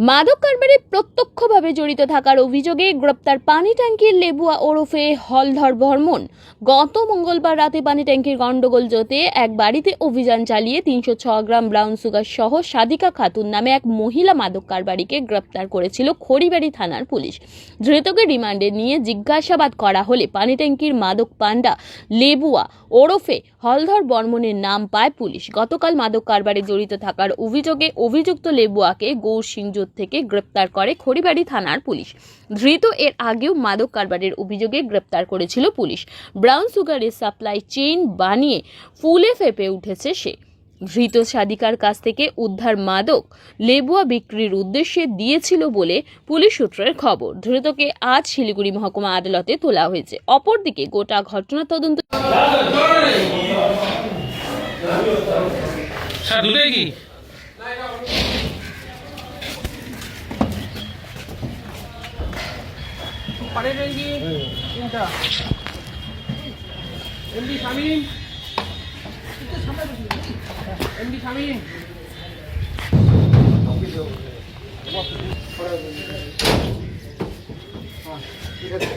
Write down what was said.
মাদক কারবারে প্রত্যক্ষভাবে জড়িত থাকার অভিযোগে গ্রেপ্তার পানি ট্যাঙ্কির লেবুয়া ওরফে হলধর বর্মন। গত মঙ্গলবার রাতে পানি ট্যাঙ্কির গন্ডগোল জোতে এক বাড়িতে অভিযান চালিয়ে তিনশো ছ গ্রাম ব্রাউন সুগার সহ সাদিকা খাতুন নামে এক মহিলা মাদক কারবারিকে গ্রেপ্তার করেছিল খড়িবাড়ি থানার পুলিশ। ধৃতকে রিমান্ডে নিয়ে জিজ্ঞাসাবাদ করা হলে পানি ট্যাঙ্কির মাদক পান্ডা লেবুয়া ওরফে হলধর বর্মনের নাম পায় পুলিশ। গতকাল মাদক কারবারে জড়িত থাকার অভিযোগে অভিযুক্ত লেবুয়াকে গৌরসিংজোত থেকে গ্রেপ্তার করে খড়িবাড়ি থানার পুলিশ। ধৃত এর আগেও মাদক কারবারের অভিযোগে গ্রেপ্তার করেছিল পুলিশ। ব্রাউন সুগারের সাপ্লাই চেইন বানিয়ে ফুলে ফেপে উঠেছে সে। ধৃত সাদিকার কাছ থেকে উদ্ধার মাদক লেবুয়া বিক্রির উদ্দেশ্যে দিয়েছিল বলে পুলিশ সূত্রের খবর। ধৃতকে আজ শিলিগুড়ি মহকুমা আদালতে তোলা হয়েছে। অপরদিকে গোটা ঘটনা তদন্ত কি? তিনটা। এমডি শামিম। এমডি শামিম। ঠিক আছে।